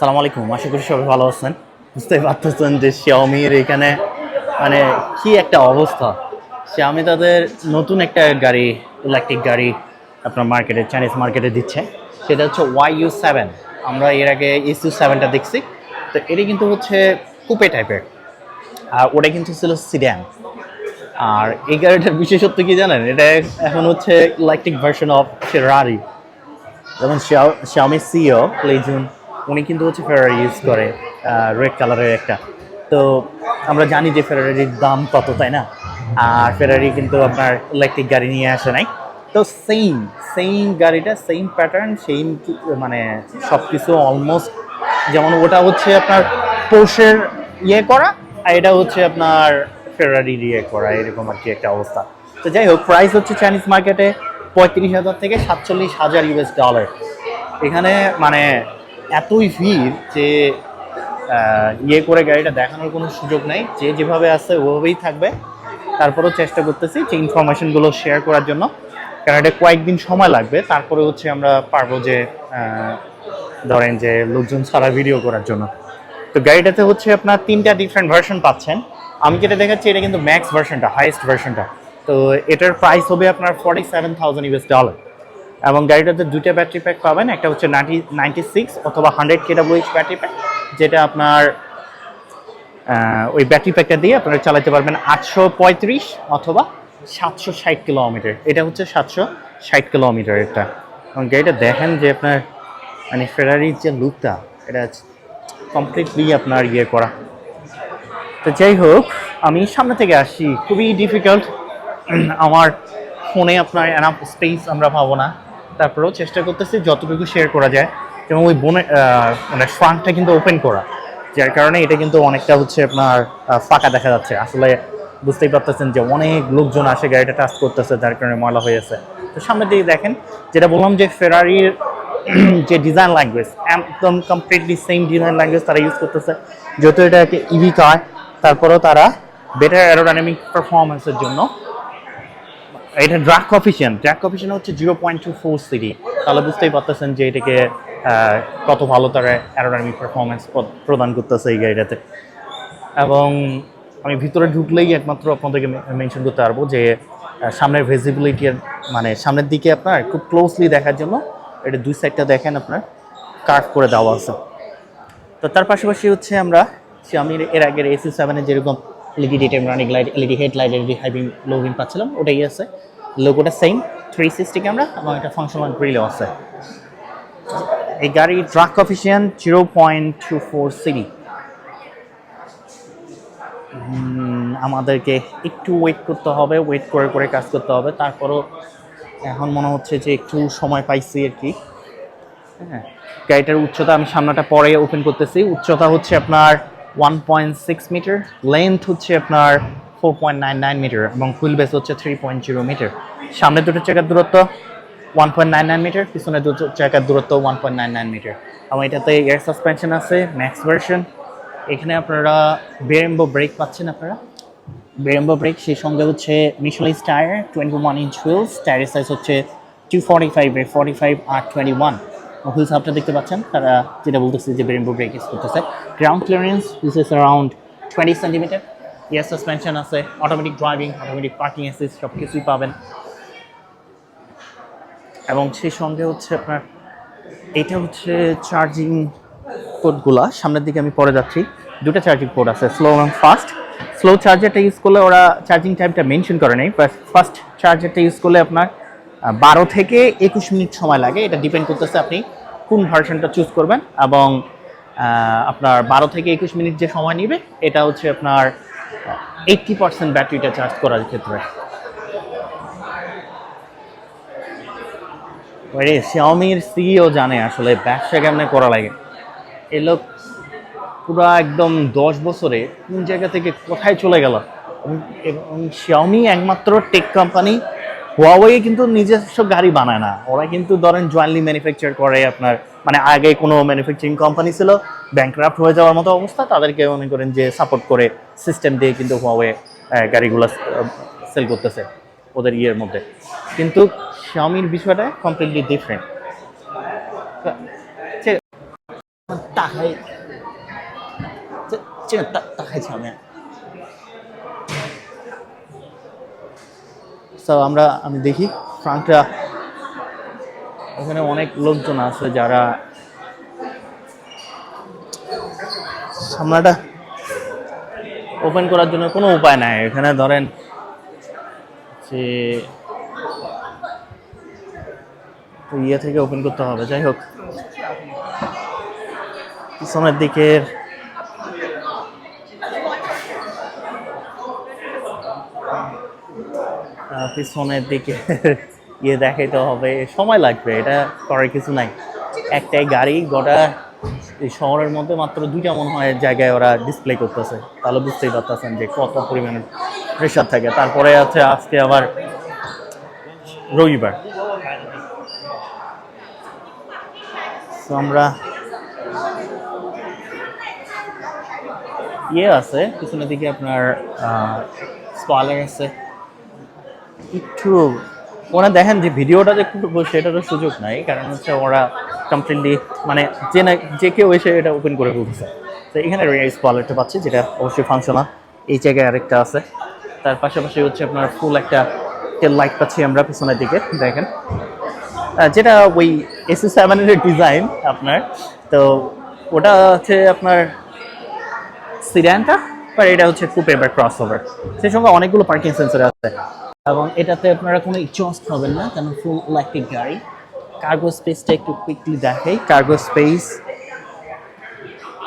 সালাম আলাইকুম। আশা করি সবাই ভালো আছেন। বুঝতেই পারতেছেন যে শিয়ামির এখানে মানে কি একটা অবস্থা। শিয়ামি তাদের নতুন একটা গাড়ি ইলেকট্রিক গাড়ি আপনার মার্কেটে চাইনিজ মার্কেটে দিচ্ছে। সেটা হচ্ছে ওয়াই ইউ সেভেন আমরা এর আগে এস ইউ সেভেনটা দেখছি। তো এটি কিন্তু হচ্ছে কুপে টাইপের আর ওটা কিন্তু ছিল সিড্যান আর এই গাড়িটার বিশেষত্ব কি জানেন? এটা এখন হচ্ছে ইলেকট্রিক ভার্সন অফ ফেরারি যেমন শাওমি সিও লেজুন উনি কিন্তু হচ্ছে ফেরারি ইউজ করে রেড কালারের একটা। তো আমরা জানি যে ফেরারির দাম কত, তাই না? আর ফেরারি কিন্তু আপনার ইলেকট্রিক গাড়ি নিয়ে আসে নাই। তো সেম সেম গাড়িটা সেম প্যাটার্ন সেম মানে সব কিছু অলমোস্ট যেমন ওটা হচ্ছে আপনার পোর্শের ইয়ে করা, আর এটা হচ্ছে আপনার ফেরারি ইয়ে করা, এরকম আর কি একটা অবস্থা। তো যাই হোক প্রাইস হচ্ছে চাইনিজ মার্কেটে পঁয়ত্রিশ হাজার থেকে সাতচল্লিশ হাজার ইউএস ডলার এখানে মানে এতই ভিড় যে ইয়ে করে গাড়িটা দেখানোর কোনো সুযোগ নেই। যে যেভাবে আছে ওভাবেই থাকবে। তারপরেও চেষ্টা করতেছি যে ইনফরমেশনগুলো শেয়ার করার জন্য। কারণ এটা কয়েকদিন সময় লাগবে। তারপরে হচ্ছে আমরা পারব যে ধরেন যে লোকজন ছাড়া ভিডিও করার জন্য। তো গাড়িটাতে হচ্ছে আপনার তিনটা ডিফারেন্ট ভার্সন পাচ্ছেন। আমি যেটা দেখাচ্ছি, এটা কিন্তু ম্যাক্স ভার্সনটা হাইয়েস্ট ভার্সনটা তো এটার প্রাইস হবে আপনার forty seven thousand US dollar এবং গাড়িটাতে দুইটা ব্যাটারি প্যাক পাবেন। একটা হচ্ছে নাইনটি নাইনটি সিক্স অথবা হান্ড্রেড কেডাব্লিউএইচ ব্যাটারি প্যাক, যেটা আপনার ওই ব্যাটারি প্যাকটা দিয়ে আপনারা চালাতে পারবেন আটশো পঁয়ত্রিশ অথবা সাতশো ষাট কিলোমিটার। এটা হচ্ছে সাতশো ষাট কিলোমিটার এটা। এবং গাড়িটা দেখেন যে আপনার মানে ফেরারির যে লুকটা এটা কমপ্লিটলি আপনার ইয়ে করা। তো যাই হোক, আমি সামনে থেকে আসি। খুবই ডিফিকাল্ট আমার ফোনে আপনার এনাফ স্পেস আমরা পাবো না। তারপরেও চেষ্টা করতেছি যতটুকু শেয়ার করা যায় এবং ওই বনে মানে ফ্রান্টটা কিন্তু ওপেন করা, যার কারণে এটা কিন্তু অনেকটা হচ্ছে আপনার ফাঁকা দেখা যাচ্ছে। আসলে বুঝতেই পারতেছেন যে অনেক লোকজন আসে গাড়িটা টাচ করতেছে, যার কারণে ময়লা হয়ে আছে তো সামনের দিকে দেখেন, যেটা বললাম যে ফেরারির যে ডিজাইন ল্যাঙ্গুয়েজ একদম কমপ্লিটলি সেম ডিজাইন ল্যাঙ্গুয়েজ তারা ইউজ করতেছে। যেহেতু এটা একটা ইভি কার তারপরেও তারা বেটার অ্যারোডাইনামিক পারফরমেন্সের জন্য এটা ড্রাক কফিসিয়ান ড্রাক কফিসিয়ান হচ্ছে zero point two four CD তাহলে বুঝতেই পারতেছেন যে এটাকে কত ভালো তারা অ্যারোডাইনামিক পারফরমেন্স প্রদান করতেছে এই গাড়িটাতে। এবং আমি ভিতরে ঢুকলেই একমাত্র আপনাদেরকে মেনশন করতে পারব যে সামনের ভিজিবিলিটি মানে সামনের দিকে আপনার খুব ক্লোজলি দেখার জন্য এটা দুই সাইডটা দেখেন আপনার কার্ভ করে দেওয়া আছে। তো তার পাশাপাশি হচ্ছে আমরা আমি এর আগের এসি সেভেনের যেরকম LED daytime running light LED head light LED high beam low beam পাচ্ছিলাম, ওটাই আছে। লোগোটা সেম থ্রি সিক্সটি ক্যামেরা এবং এটা ফাংশনাল গ্রিলও আছে। এই গাড়ি drag coefficient zero point two four CD আমাদেরকে একটু ওয়েট করতে হবে ওয়েট করে করে কাজ করতে হবে। তারপরও এখন মনে হচ্ছে যে একটু সময় পাইছি আর কি। হ্যাঁ গাড়িটার উচ্চতা আমি সামনেটা পরে ওপেন করতেছি। উচ্চতা হচ্ছে আপনার one point six metre length হচ্ছে আপনার four point nine nine metre এবং হুইল বেস হচ্ছে থ্রি পয়েন্ট জিরো মিটার সামনে দুটো চাকার দূরত্ব one point nine nine metre পিছনে দুটো চাকার দূরত্ব one point nine nine metre এবং এটাতে এয়ার সাসপেনশন আছে ম্যাক্স ভার্সন এখানে আপনারা বেরেম্বো ব্রেক পাচ্ছেন আপনারা। বেরেম্বো ব্রেক সেই সঙ্গে হচ্ছে Michelin tyre twenty one inch wheels টায়ারের সাইজ হচ্ছে two forty five forty five আর টোয়েন্টি ওয়ান হুইলস আপটা দেখতে পাচ্ছেন, তারা যেটা বলতেছে যে বেরেম্বো ব্রেক ইউজ করতেছে। Ground clearance this is around twenty centimetre air suspension আছে automatic driving automatic parking assist সব কিছুই পাবেন। এবং সেই সঙ্গে হচ্ছে আপনার, এটা হচ্ছে চার্জিং পোর্টগুলা সামনের দিকে আমি পরে যাচ্ছি। দুটো চার্জিং পোর্ট আছে স্লো এবং ফাস্ট স্লো চার্জারটা ইউজ করলে ওরা চার্জিং টাইমটা মেনশন করে নেই ফার্স্ট চার্জারটা ইউজ করলে আপনার বারো থেকে একুশ মিনিট সময় লাগে। এটা ডিপেন্ড করতেছে আপনি কোন ভার্সনটা চুজ করবেন এবং আপনার বারো থেকে একুশ মিনিট যে সময় নেবে, এটা হচ্ছে আপনার এইট্টি পার্সেন্ট ব্যাটারিটা চার্জ করার ক্ষেত্রে। শিয়ামির সিও জানে আসলে ব্যবসা কেমনে করা লাগে। এ লোক পুরো একদম দশ বছরে কোন জায়গা থেকে কোথায় চলে গেল। এবং- এবং একমাত্র টেক কোম্পানি হুয়াওয়ে কিন্তু নিজস্ব গাড়ি বানায় না ওরা কিন্তু ধরেন জয়েন্টলি ম্যানুফ্যাকচার করে আপনার মানে আগে কোনো ম্যানুফ্যাকচারিং কোম্পানি ছিল ব্যাংক্রাফ্ট হয়ে যাওয়ার মতো অবস্থা তাদেরকে মনে করেন যে সাপোর্ট করে সিস্টেম দিয়ে কিন্তু হুয়াওয়ে আহ, গাড়িগুলো সেল করতেছে ওদের ইয়ের মধ্যে কিন্তু শাওমির বিষয়টা কমপ্লিটলি ডিফারেন্ট 打开，这这个打打开前面。 সো আমরা, আমি দেখি ফ্রাঙ্কটা ওখানে অনেক লোকজন আছে যারা সামনাটা ওপেন করার জন্য কোনো উপায় নাই। এখানে ধরেন যে ইয়ে থেকে ওপেন করতে হবে। যাই হোক, পিছনের দিকের পিছনের দিকে ইয়ে দেখাইতে হবে। সময় লাগবে, এটা করার কিছু নাই। একটাই গাড়ি, গোটা এই শহরের মধ্যে মাত্র দুইটা মনে হয় জায়গায় ওরা ডিসপ্লে করতেছে। তাহলে বুঝতেই পারতেছেন যে কত পরিমাণে প্রেশার থাকে। তারপরে আছে আজকে আবার রবিবার। আমরা ইয়ে আছে, পিছনের দিকে আপনার স্পয়লার আছে। একটু, ওরা দেখেন যে ভিডিওটা যে করব সেটারও সুযোগ নাই, কারণ হচ্ছে ওরা কমপ্লিটলি মানে যে না, যে কেউ এসে এটা ওপেন করে ফেলতেছে। তো এখানে স্পয়লারটা পাচ্ছি, যেটা অবশ্যই ফাংশনাল এই জায়গায় আরেকটা আছে। তার পাশাপাশি হচ্ছে আপনার ফুল একটা টেল লাইট পাচ্ছি আমরা পিছনের দিকে, দেখেন। যেটা ওই এসি সেভেনের ডিজাইন আপনার। তো ওটা হচ্ছে আপনার সিরিয়ানটা বা এটা হচ্ছে কুপে বা ক্রস ওভার সেই সঙ্গে অনেকগুলো পার্কিং সেন্সার আছে। এবং এটাতে আপনারা কোনো এক্সস্ট হবেন না কারণ ফুল ইলেকট্রিক গাড়ি। কার্গো স্পেসটা একটু কুইকলি দেখাই। কার্গো স্পেস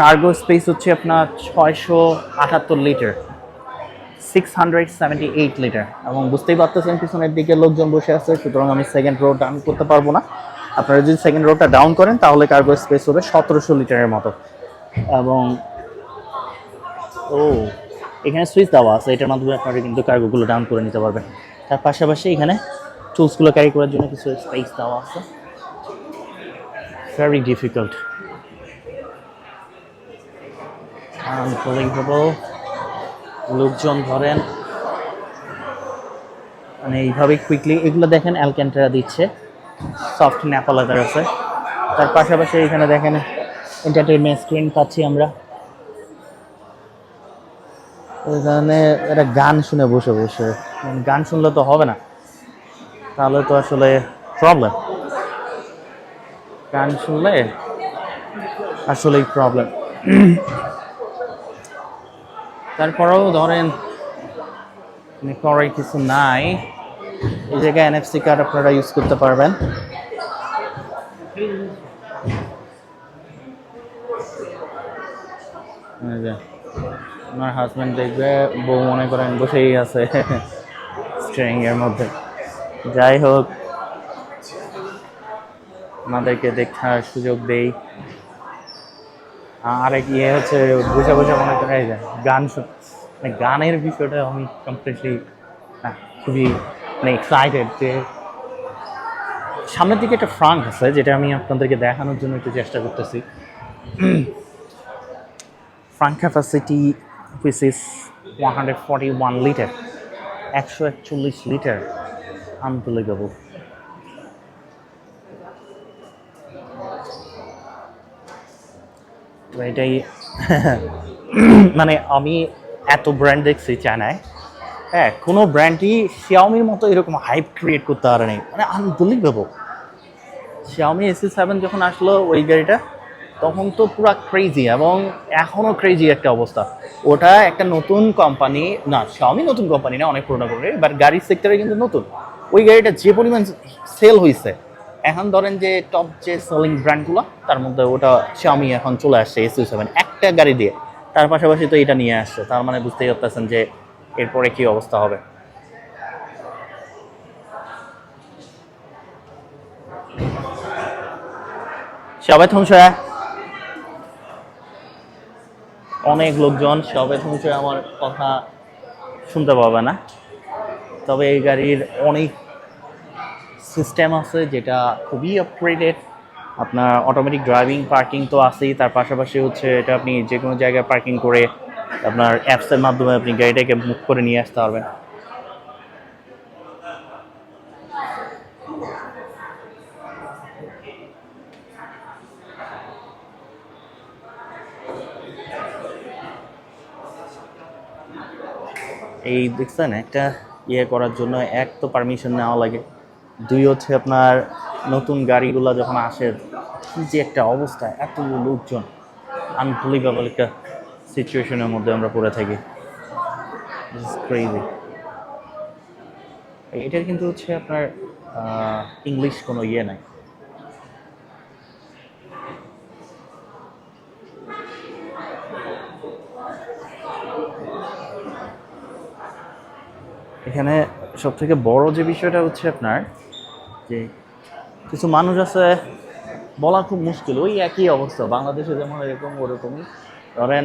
কার্গো স্পেস হচ্ছে আপনার ছয়শো আটাত্তর litre six hundred seventy eight litre এবং বুঝতেই পারতেছেন পিছনের দিকে লোকজন বসে আছে, সুতরাং আমি সেকেন্ড রো ডাউন করতে পারব না। আপনারা যদি সেকেন্ড রোটা ডাউন করেন, তাহলে কার্গো স্পেস হবে সতেরোশো লিটারের মতো। এবং, ও এখানে সুইচ দেওয়া আছে এটার মাধ্যমে আপনারা কিন্তু কার্গোগুলো ডাউন করে নিতে পারবেন। তার পাশাপাশি এখানে টুলসগুলো ক্যারি করার জন্য কিছু স্পেস দেওয়া আছে। ভেরি ডিফিকাল্ট লোকজন ধরেন মানে এইভাবে কুইকলি এগুলো দেখেন অ্যালক্যান্টারা দিচ্ছে সফট ন্যাপালাদার আছে। তার পাশাপাশি এখানে দেখেন এন্টারটেনমেন্ট স্ক্রিন পাচ্ছি আমরা। এখানে একটা গান শুনে বসে বসে। গান শুনলে তো হবে না। তাহলে তো আসলে প্রবলেম গান শুনলে আসলেই প্রবলেম তারপরেও ধরেন মানে করার কিছু নাই। এই জায়গায় এনএফসি কার্ড আপনারা ইউজ করতে পারবেন এই যে, আমার হাজব্যান্ড দেখবে, বউ মনে করেন বসেই আছে স্ট্রিং এর মধ্যে। যাই হোক, আমাদেরকে দেখার সুযোগ দেই। আরেক ইয়ে হচ্ছে, বসে বসে মনে করে এই যে গান মানে গানের বিষয়টা আমি কমপ্লিটলি খুবই মানে এক্সাইটেড যে সামনের দিকে একটা ফ্রাঙ্ক আছে, যেটা আমি আপনাদেরকে দেখানোর জন্য একটু চেষ্টা করতেছি। Frunk capacity hundred forty one litre একশো একচল্লিশ লিটার আনবিলিভেবল তো এটাই মানে আমি এত ব্র্যান্ড দেখছি চায়নায় হ্যাঁ কোনো ব্র্যান্ডই শিয়াওমির মতো এরকম হাইপ ক্রিয়েট করতে পারে নাই মানে আনবিলিভেবল শিয়াওমি এসি সেভেন যখন আসলো, ওই গাড়িটা তখন তো পুরো ক্রেজি এবং এখনও ক্রেজি একটা অবস্থা। ওটা একটা নতুন কোম্পানি না শিয়াওমি নতুন কোম্পানি না, অনেক পুরোনো কোম্পানি বাট গাড়ির সেক্টরে কিন্তু নতুন। ওই গাড়িটা যে পরিমাণ সেল হয়েছে এখন ধরেন যে টপ যে সেলিং ব্র্যান্ডগুলো তার মধ্যে ওটা শিয়াওমি এখন চলে আসছে এসি সেভেন একটা গাড়ি দিয়ে। তার পাশাপাশি তো এটা নিয়ে আসছে, তার মানে বুঝতেই পারতেছেন যে এরপরে কি অবস্থা হবে। সবাই থমস অনেক লোকজন সবে শুনছে আমার কথা শুনতে পাবে না। তবে এই গাড়ির অনেক সিস্টেম আছে যেটা খুবই আপগ্রেডেড আপনার অটোমেটিক ড্রাইভিং পার্কিং তো আছেই, তার পাশাপাশি হচ্ছে এটা আপনি যে কোনো জায়গায় পার্কিং করে আপনার অ্যাপসের মাধ্যমে আপনি গাড়িটাকে মুভ করে নিয়ে আসতে পারবেন। এই দেখছেন, একটা ইয়ে করার জন্য এক তো পারমিশন নেওয়া লাগে। দুই হচ্ছে আপনার নতুন গাড়িগুলো যখন আসে, কি যে একটা অবস্থা, এত লোকজন। আনবিলিভেবল একটা সিচুয়েশনের মধ্যে আমরা পড়ে থাকি। এটার কিন্তু হচ্ছে আপনার ইংলিশ কোনো ইয়ে নাই। এখানে সব থেকে বড় যে বিষয়টা হচ্ছে আপনার যে কিছু মানুষ আছে, বলা খুব মুশকিল। ওই একই অবস্থা। বাংলাদেশে যেমন এরকম, ওরকমই। ধরেন,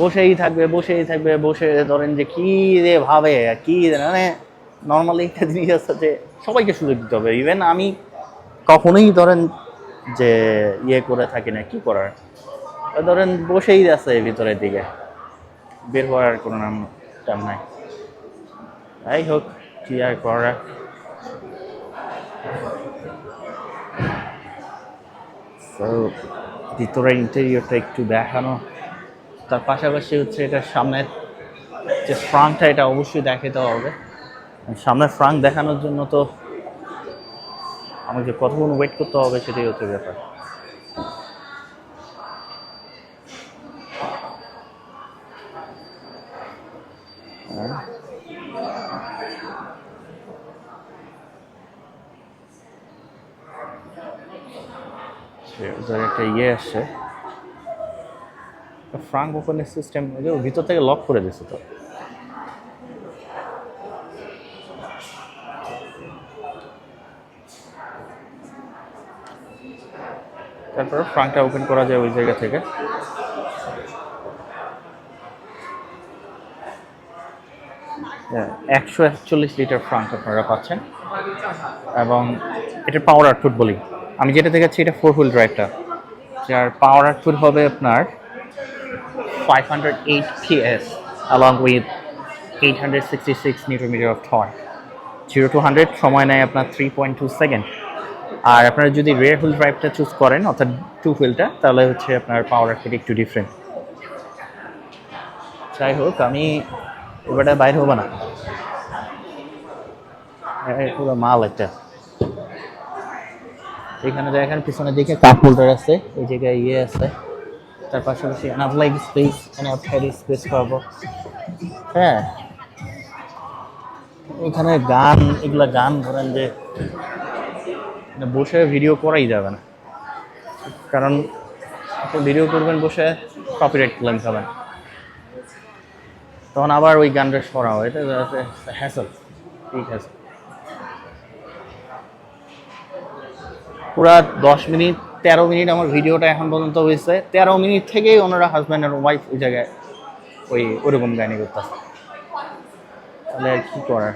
বসেই থাকবে বসেই থাকবে, বসে ধরেন যে কি রে ভাবে, কি মানে নর্মালি একটা জিনিস আছে যে সবাইকে সুযোগ দিতে হবে। ইভেন আমি কখনোই ধরেন যে ইয়ে করে থাকি না, কি করার? ধরেন বসেই আছে ভিতরের দিকে। বের হওয়ার কোনো নাম টাম নাই। যাই হোক, কি আর করার তো ভিতরের ইন্টেরিয়রটা একটু দেখানো। তার পাশাপাশি হচ্ছে এটার সামনের যে ফ্রাঙ্কটা এটা অবশ্যই দেখাতে হবে। সামনের ফ্রাঙ্ক দেখানোর জন্য তো আমাকে কতক্ষণ ওয়েট করতে হবে সেটাই হচ্ছে ব্যাপার। হ্যাঁ। ওদের একটা ইয়ে আসছে ফ্রাঙ্ক ওপেনের সিস্টেম ভিতর থেকে লক করে দিচ্ছে তো। তারপর ফ্রাঙ্কটা ওপেন করা যায় ওই জায়গা থেকে। একশো একচল্লিশ লিটার ফ্রাঙ্ক আপনারা পাচ্ছেন। এবং এটার পাওয়ার আউটপুট বলি। আমি যেটা দেখাচ্ছি, এটা ফোর হুইল ড্রাইভটা যার পাওয়ার আউটপুট হবে আপনার five hundred eight PS along with 866 newton meter of torque zero two hundred সময় নেয় আপনার থ্রি পয়েন্ট টু সেকেন্ড আর আপনারা যদি রেয়ার হুইল ড্রাইভটা চুজ করেন, অর্থাৎ টু হুইলটা তাহলে হচ্ছে আপনার পাওয়ার আউটপুট একটু ডিফারেন্ট যাই হোক, আমি এবারে বাইরে হব না। পুরো মাল একটা। এখানে দেখেন পিছনে দিকে কাপ হোল্ডার আছে, এই জায়গায় ইয়ে আছে। তার পাশাপাশি লাইক স্পেস হ্যারি স্পেস পাবো। হ্যাঁ। এখানে গান, এগুলা গান ধরেন যে মানে বসে ভিডিও করাই যাবে না। কারণ আপনি ভিডিও করবেন বসে কপিরাইট ক্লেম খাবেন তখন আবার ওই গানটা সরাও, এটা হ্যাসল ঠিক আছে পুরা দশ মিনিট, তেরো মিনিট আমার ভিডিওটা এখন পর্যন্ত হয়েছে। তেরো মিনিট থেকেই ওনারা হাজব্যান্ড আর ওয়াইফ ওই জায়গায় ওই ওরকম গানি করতেছে। তাহলে আর কি করার?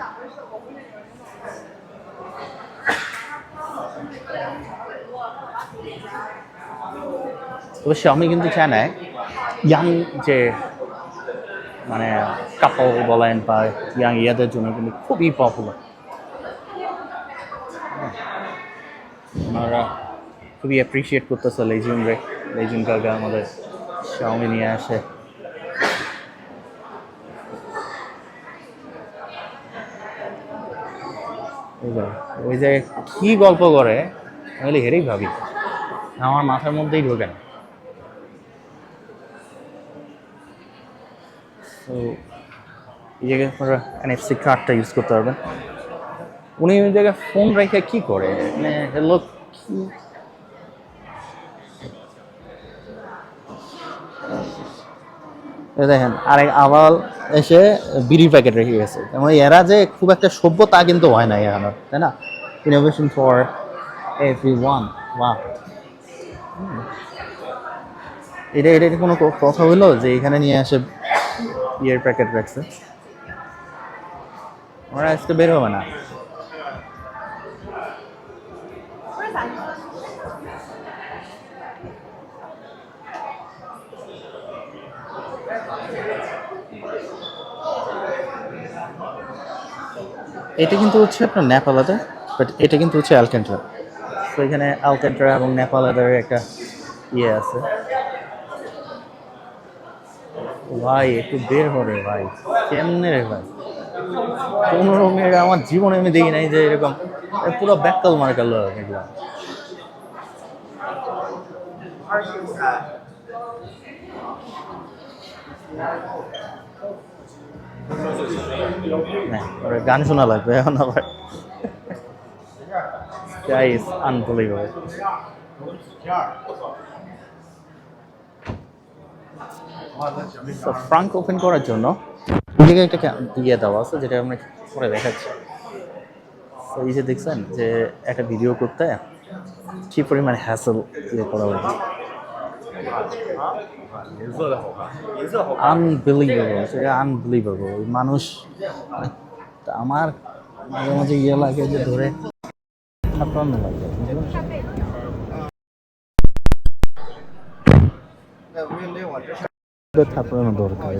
অবশ্য আমি কিন্তু চাই না ইয়াং যে মানে কাপল বলেন বা ইয়াং ইয়াদের জন্য কিন্তু খুবই পপুলার ওনারা খুবই অ্যাপ্রিসিয়েট করতেছে লেজিউন রে। লেজিউন কাকা আমাদের শাওমি নিয়ে আসে। ওই যে কি গল্প করে, আমি হেরেই ভাবি। আমার মাথার মধ্যেই ঢোকে না। তো এই জায়গায় আপনারা এনএফসি কার্ডটা ইউজ করতে পারবেন। উনি ওই জায়গায় ফোন রেখে কি করে? মানে কি? দেখেন, আরেক আবাল এসে বিড়ি প্যাকেট রেখে গেছে। মানে এরা যে খুব একটা সভ্য তা কিন্তু হয় না এখানে, তাই না? ইনোভেশন ফর এভরি ওয়ান ওয়া এটা এটা কোনো কথা হলো যে এখানে নিয়ে আসে ইয়ের প্যাকেট রাখছে? ওরা আজকে বের হবে না। এটা কিন্তু হচ্ছে আপনার নেপালাতে বাট এটা কিন্তু হচ্ছে অ্যালকেন্ট্রা তো এখানে অ্যালকেন্ট্রা এবং নেপালাদের একটা ইয়ে আছে। ভাই, একটু বের হরে ভাই। কেমনে রে ভাই? পনেরো মিনিট আমার জীবনে আমি দেখি নাই যে এরকম পুরো ব্যাককাল মার গেল এগুলো। গান শোনা লাগবে এখন আবার। Unbelievable. So, ফ্রাঙ্ক ওপেন করার জন্য এদিকে একটা ইয়ে দেওয়া আছে যেটা আমরা পরে দেখাচ্ছি। তো এই যে দেখছেন যে একটা ভিডিও করতে কি পরিমাণ হ্যাসেল ইয়ে করা আমার মাঝে মাঝে ইয়ে লাগে যে ধরে লাগে দরকার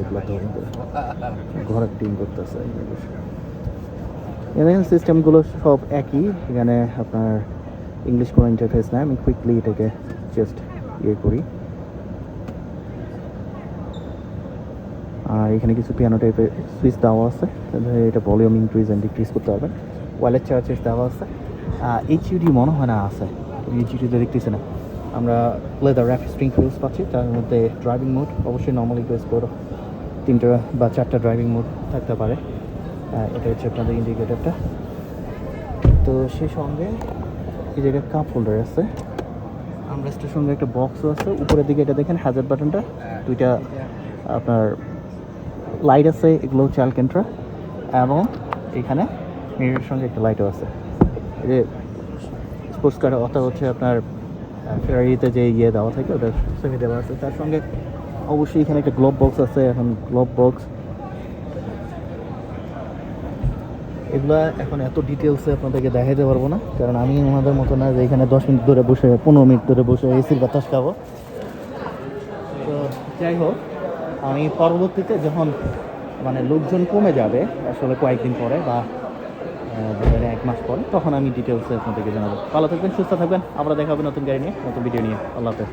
সিস্টেমগুলো সব একই, এখানে আপনার ইংলিশ কোনো ইন্টারফেস নাই, আমি কুইকলি এটাকে জাস্ট ইয়ে করি। আর এখানে কিছু পিয়ানো টাইপের সুইচ দেওয়া আছে। এটা ভলিউম ইনক্রিজ অ্যান্ড ডিক্রিজ করতে পারবেন। ওয়ালেট চার্জেস দেওয়া আছে। এইচইউডি মনে হয় না আছে। এইচইউডিতে দেখতেছি না। আমরা লেদার র্যাপ স্ট্রিং হুইলস পাচ্ছি, তার মধ্যে ড্রাইভিং মোড অবশ্যই নর্মালি প্রেস করো। তিনটা বা চারটা ড্রাইভিং মোড থাকতে পারে। এটা হচ্ছে আপনাদের ইন্ডিকেটারটা তো সেই সঙ্গে এই জায়গায় কাপ হোল্ডার আছে। আমরেস্টের সঙ্গে একটা বক্সও আছে। উপরের দিকে এটা দেখেন হ্যাজার বাটনটা দুইটা আপনার লাইট আছে, এগুলো হচ্ছে অ্যালকেন্ট্রা এবং এখানে মিররের সঙ্গে একটা লাইটও আছে। যে স্পোর্টস কার অর্থাৎ হচ্ছে আপনার ফেরারিতে যে ইয়ে দেওয়া থাকে ওটার সেমি দেওয়া আছে। তার সঙ্গে অবশ্যই এখানে একটা গ্লোব বক্স আছে, এখন গ্লোব বক্স এগুলা এখন এত ডিটেলসে আপনাদেরকে দেখাইতে পারব না, কারণ আমি ওনাদের মতো না যে এখানে দশ মিনিট ধরে বসে, পনেরো মিনিট ধরে বসে এসির বাতাস খাব। তো যাই হোক আমি পরবর্তীতে যখন মানে লোকজন কমে যাবে, আসলে কয়েকদিন পরে বা এক মাস পরে, তখন আমি ডিটেলসে আপনাদেরকে জানাব। ভালো থাকবেন, সুস্থ থাকবেন আমরা দেখা হবে নতুন গাড়ি নিয়ে, নতুন ভিডিও নিয়ে। আল্লাহ হাফেজ।